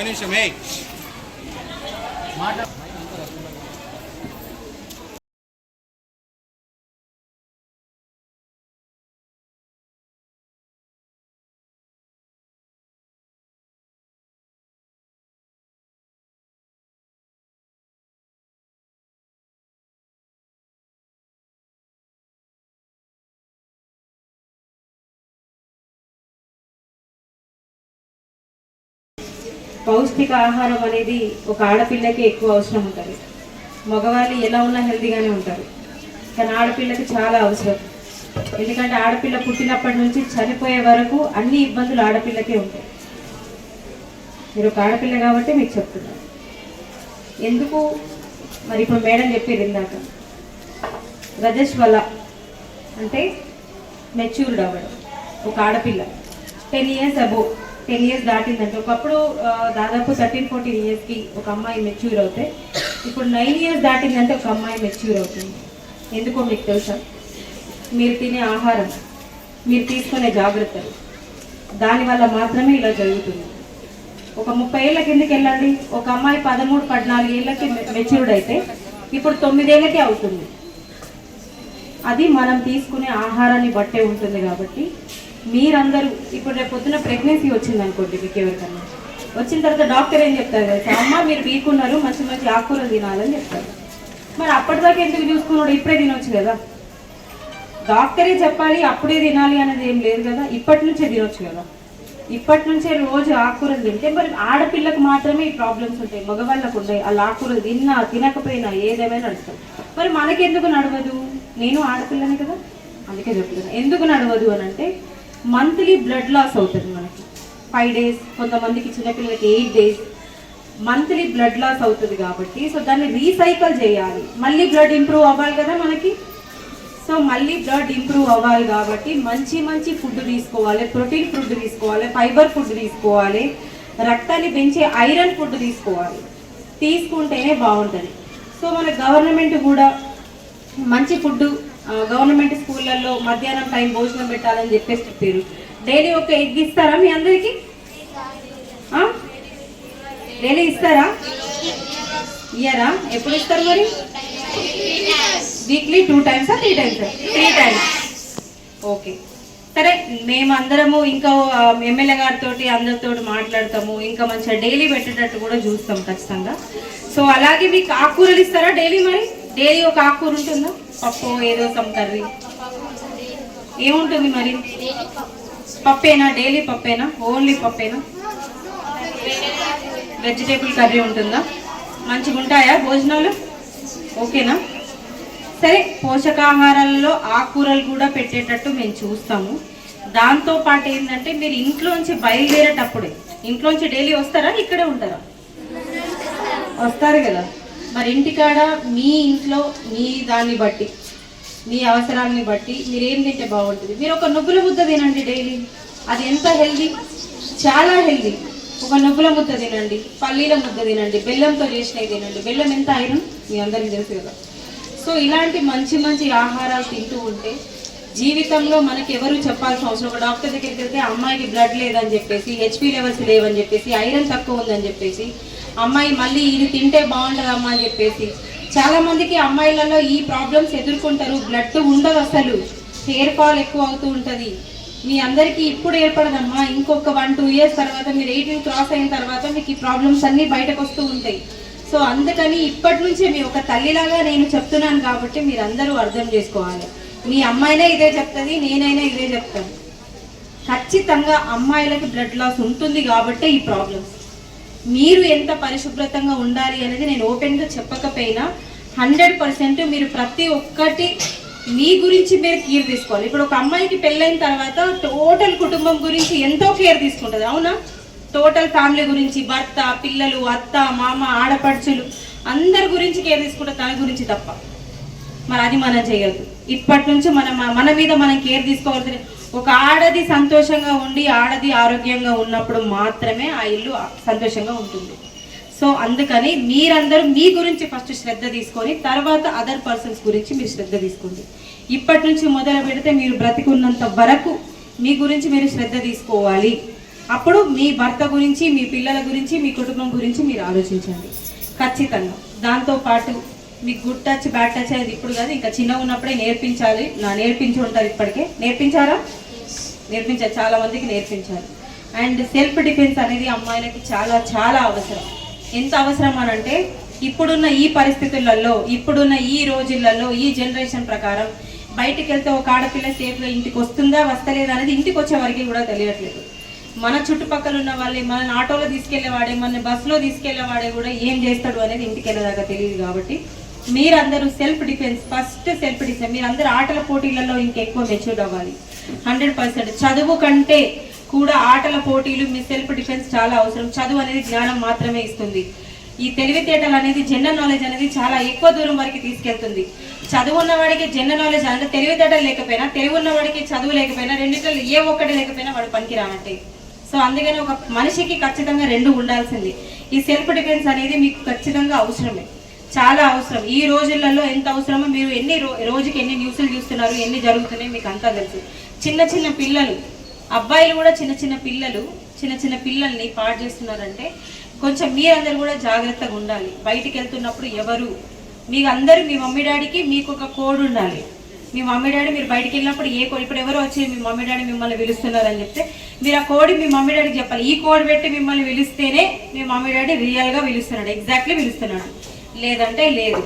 ఒక నిమిషం ఏ పౌష్టిక ఆహారం అనేది ఒక ఆడపిల్లకి ఎక్కువ అవసరం ఉంటుంది. మగవాళ్ళు ఎలా ఉన్నా హెల్తీగానే ఉంటారు. కానీ ఆడపిల్లకి చాలా అవసరం. ఎందుకంటే ఆడపిల్ల పుట్టినప్పటి నుంచి చనిపోయే వరకు అన్ని ఇబ్బందులు ఆడపిల్లకే ఉంటాయి. మీరు ఒక ఆడపిల్ల కాబట్టి మీకు చెప్తున్నారు ఎందుకు? మరి ఇప్పుడు మేడం చెప్పారు ఇందాక. రజస్వల అంటే మెచ్యూర్డ్ అవ్వడం ఒక ఆడపిల్ల. Ten years above ten years దాటిందంటే ఒకప్పుడు దాదాపు థర్టీన్ ఫోర్టీన్ ఇయర్స్కి ఒక అమ్మాయి మెచ్యూర్ అవుతే ఇప్పుడు నైన్ ఇయర్స్ దాటిందంటే ఒక అమ్మాయి మెచ్యూర్ అవుతుంది. ఎందుకో మీకు తెలుసా? మీరు తినే ఆహారం మీరు తీసుకునే జాగ్రత్తలు దానివల్ల మాత్రమే ఇలా జరుగుతుంది. ఒక ముప్పై ఏళ్ళ కిందకి వెళ్ళండి. ఒక అమ్మాయి పదమూడు పద్నాలుగు ఏళ్ళకి మెచ్యూర్డ్ అయితే ఇప్పుడు తొమ్మిదేళ్ళకే అవుతుంది. అది మనం తీసుకునే ఆహారాన్ని బట్టే ఉంటుంది కాబట్టి మీరందరూ ఇప్పుడు రేపు పొద్దున ప్రెగ్నెన్సీ వచ్చింది అనుకోండి మీకు ఎవరికన్నా. వచ్చిన తర్వాత డాక్టర్ ఏం చెప్తారు కదా అమ్మ మీరు వీకున్నారు మంచి మంచి ఆకుకూరలు తినాలని చెప్తారు. మరి అప్పటిదాకా ఎందుకు చూసుకున్నాడు? ఇప్పుడే తినొచ్చు కదా. డాక్టరే చెప్పాలి అప్పుడే తినాలి అనేది ఏం లేదు కదా. ఇప్పటి నుంచే తినొచ్చు కదా. ఇప్పటి నుంచే రోజు ఆకుకూరలు తింటే మరి ఆడపిల్లకు మాత్రమే ఈ ప్రాబ్లమ్స్ ఉంటాయి. మగవాళ్ళకు ఉంటాయి అలా ఆకుకూరలు తిన్నా తినకపోయినా ఏదేమైనా నడుస్తాం మరి మనకెందుకు నడవదు? నేను ఆడపిల్లని కదా. అందుకే చెప్తున్నాను ఎందుకు నడవదు అని అంటే మంత్లీ బ్లడ్ లాస్ అవుతుంది మనకి. ఫైవ్ డేస్ కొంతమందికి చిన్నపిల్లలకి eight days monthly blood loss అవుతుంది కాబట్టి సో దాన్ని రీసైకిల్ చేయాలి. మళ్ళీ బ్లడ్ ఇంప్రూవ్ అవ్వాలి కదా మనకి? సో మళ్ళీ బ్లడ్ ఇంప్రూవ్ అవ్వాలి కాబట్టి మంచి మంచి ఫుడ్ తీసుకోవాలి. ప్రోటీన్ ఫుడ్ తీసుకోవాలి ఫైబర్ ఫుడ్ తీసుకోవాలి రక్తాన్ని పెంచే ఐరన్ ఫుడ్ తీసుకోవాలి. తీసుకుంటేనే బాగుంటుంది. సో మన గవర్నమెంట్ కూడా మంచి ఫుడ్ గవర్నమెంట్ స్కూళ్ళల్లో మధ్యాహ్నం టైం భోజనం పెట్టాలని చెప్పేసి చెప్పారు. డైలీ ఒక ఎగ్ ఇస్తారా మీ అందరికీ? డైలీ ఇస్తారా? ఇయ్యరా? ఎప్పుడు ఇస్తారు మరి? Weekly two times three times? Three times. Okay. సరే మేము అందరము ఇంకా ఎమ్మెల్యే గారితో అందరితో మాట్లాడతాము. ఇంకా మంచిగా డైలీ పెట్టేటట్టు కూడా చూస్తాం ఖచ్చితంగా. సో అలాగే మీకు ఆకుకూరలు ఇస్తారా డైలీ మరి? డైలీ ఒక ఆకుకూర ఉంటుందా? పప్పు ఏదో సమ్ కర్రీ ఏముంటుంది మరి? పప్పేనా? డైలీ పప్పేనా? ఓన్లీ పప్పేనా? వెజిటేబుల్ కర్రీ ఉంటుందా? మంచిగా ఉంటాయా భోజనాలు? ఓకేనా? సరే పోషకాహారాలలో ఆకుకూరలు కూడా పెట్టేటట్టు మేము చూస్తాము. దాంతో పాటు ఏంటంటే మీరు ఇంట్లోంచి బయలుదేరేటప్పుడే ఇంట్లోంచి డైలీ వస్తారా? ఇక్కడే ఉంటారా? వస్తారు కదా? మరి ఇంటికాడ మీ ఇంట్లో మీ దాన్ని బట్టి మీ అవసరాలని బట్టి మీరు ఏం తింటే బాగుంటుంది? మీరు ఒక నువ్వుల ముద్ద తినండి డైలీ. అది ఎంత హెల్దీ? చాలా హెల్దీ. ఒక నువ్వుల ముద్ద తినండి పల్లీల ముద్ద తినండి బెల్లంతో చేసినవి తినండి. బెల్లం ఎంత ఐరన్ మీ అందరికీ తెలుసు కదా. సో ఇలాంటి మంచి మంచి ఆహారాలు తింటూ ఉంటే జీవితంలో మనకి ఎవరు చెప్పాల్సిన అవసరం ఒక డాక్టర్ దగ్గరికి వెళ్తే అమ్మాయికి బ్లడ్ లేదని చెప్పేసి హెచ్పి లెవెల్స్ లేవని చెప్పేసి ఐరన్ తక్కువ ఉందని చెప్పేసి అమ్మాయి మళ్ళీ ఇది తింటే బాగుంటుందమ్మా అని చెప్పేసి. చాలా మందికి అమ్మాయిలలో ఈ ప్రాబ్లమ్స్ ఎదుర్కొంటారు. బ్లడ్ ఉండదు అసలు. హెయిర్ ఫాల్ ఎక్కువ అవుతూ ఉంటుంది. మీ అందరికీ ఇప్పుడు ఏర్పడదమ్మా. ఇంకొక వన్ టూ ఇయర్స్ తర్వాత మీరు ఎయిటీన్ క్రాస్ అయిన తర్వాత మీకు ఈ ప్రాబ్లమ్స్ అన్నీ బయటకు వస్తూ ఉంటాయి. సో అందుకని ఇప్పటి నుంచే మీ ఒక తల్లిలాగా నేను చెప్తున్నాను కాబట్టి మీరు అందరూ అర్థం చేసుకోవాలి. మీ అమ్మాయినే ఇదే చెప్తుంది నేనైనా ఇదే చెప్తాను. ఖచ్చితంగా అమ్మాయిలకి బ్లడ్ లాస్ ఉంటుంది కాబట్టే ఈ ప్రాబ్లమ్స్ మీరు ఎంత పరిశుభ్రతంగా ఉండాలి అనేది నేను ఓపెన్గా చెప్పకపోయినా హండ్రెడ్ పర్సెంట్ మీరు ప్రతి ఒక్కటి మీ గురించి మీరు కేర్ తీసుకోవాలి. ఇప్పుడు ఒక అమ్మాయికి పెళ్ళైన తర్వాత టోటల్ కుటుంబం గురించి ఎంతో కేర్ తీసుకుంటుంది అవునా? టోటల్ ఫ్యామిలీ గురించి భర్త పిల్లలు అత్త మామ ఆడపడుచులు అందరి గురించి కేర్ తీసుకుంటే తన గురించి తప్ప. మరి అది మనం చేయగలదు ఇప్పటి నుంచి మనం మన మీద మనం కేర్ తీసుకోవాల్సిన ఒక ఆడది సంతోషంగా ఉండి ఆడది ఆరోగ్యంగా ఉన్నప్పుడు మాత్రమే ఆ ఇల్లు సంతోషంగా ఉంటుంది. సో అందుకని మీరందరూ మీ గురించి ఫస్ట్ శ్రద్ధ తీసుకొని తర్వాత అదర్ పర్సన్స్ గురించి మీరు శ్రద్ధ తీసుకోండి. ఇప్పటి నుంచి మొదలు పెడితే మీరు బ్రతికున్నంత వరకు మీ గురించి మీరు శ్రద్ధ తీసుకోవాలి. అప్పుడు మీ భర్త గురించి మీ పిల్లల గురించి మీ కుటుంబం గురించి మీరు ఆలోచించండి. ఖచ్చితంగా. దాంతో పాటు మీకు గుడ్ టచ్ బ్యాడ్ టచ్ అనేది ఇప్పుడు కాదు ఇంకా చిన్నగా ఉన్నప్పుడే నేర్పించాలి. నా నేర్పించి ఉంటారు ఇప్పటికే. నేర్పించారా? నేర్పించాలి చాలా మందికి నేర్పించాలి అండ్ సెల్ఫ్ డిఫెన్స్ అనేది అమ్మాయిలకి చాలా చాలా అవసరం. ఎంత అవసరం అని అంటే ఇప్పుడున్న ఈ పరిస్థితులలో ఇప్పుడున్న ఈ రోజులలో ఈ జనరేషన్ ప్రకారం బయటికి వెళ్తే ఒక ఆడపిల్ల సేఫ్గా ఇంటికి వస్తుందా వస్తలేదా అనేది ఇంటికి వచ్చే వరకు కూడా తెలియట్లేదు. మన చుట్టుపక్కల ఉన్న వాళ్ళే మన ఆటోలో తీసుకెళ్ళేవాడే మన బస్సులో తీసుకెళ్ళేవాడే కూడా ఏం చేస్తాడు అనేది ఇంటికి వెళ్ళేదాకా తెలియదు కాబట్టి మీరందరూ self defence first self defence మీరందరూ ఆటల పోటీలలో ఇంకెక్కువ మెచ్యూర్డ్ అవ్వాలి. హండ్రెడ్ పర్సెంట్ చదువు కంటే కూడా ఆటల పోటీలు మీ సెల్ఫ్ డిఫెన్స్ చాలా అవసరం. చదువు అనేది జ్ఞానం మాత్రమే ఇస్తుంది. ఈ తెలివితేటలు అనేది జనరల్ నాలెడ్జ్ అనేది చాలా ఎక్కువ దూరం వరకు తీసుకెళ్తుంది. చదువు ఉన్నవాడికి జనరల్ నాలెడ్జ్ అంటే తెలివితేటలు లేకపోయినా తెలివి ఉన్నవాడికి చదువు లేకపోయినా రెండిట్లో ఏ ఒక్కటి లేకపోయినా వాడు పనికి సో అందుకని ఒక మనిషికి ఖచ్చితంగా రెండు ఉండాల్సింది. ఈ సెల్ఫ్ డిఫెన్స్ అనేది మీకు ఖచ్చితంగా అవసరమే. చాలా అవసరం. ఈ రోజులలో ఎంత అవసరమో మీరు ఎన్ని రోజుకి ఎన్ని న్యూస్లు చూస్తున్నారు ఎన్ని జరుగుతున్నాయి మీకు అంతా తెలుసు. చిన్న చిన్న పిల్లలు అబ్బాయిలు కూడా చిన్న చిన్న పిల్లలు చిన్న చిన్న పిల్లల్ని పాడు చేస్తున్నారంటే కొంచెం మీరందరూ కూడా జాగ్రత్తగా ఉండాలి. బయటికి వెళ్తున్నప్పుడు ఎవరు? మీకు అందరూ మీ మమ్మీ డాడీకి మీకు ఒక కోడ్ ఉండాలి. మీ మమ్మీ డాడీ మీరు బయటికి వెళ్ళినప్పుడు ఏ కోడ్ ఇప్పుడు ఎవరో వచ్చి మీ మమ్మీ డాడీ మిమ్మల్ని పిలుస్తున్నారని చెప్తే మీరు ఆ కోడ్ మీ మమ్మీ డాడీకి చెప్పాలి. ఈ కోడ్ పెట్టి మిమ్మల్ని పిలిస్తేనే మీ మమ్మీ డాడీ రియల్గా పిలుస్తున్నాడు ఎగ్జాక్ట్లీ పిలుస్తున్నాడు. లేదంటే లేదు.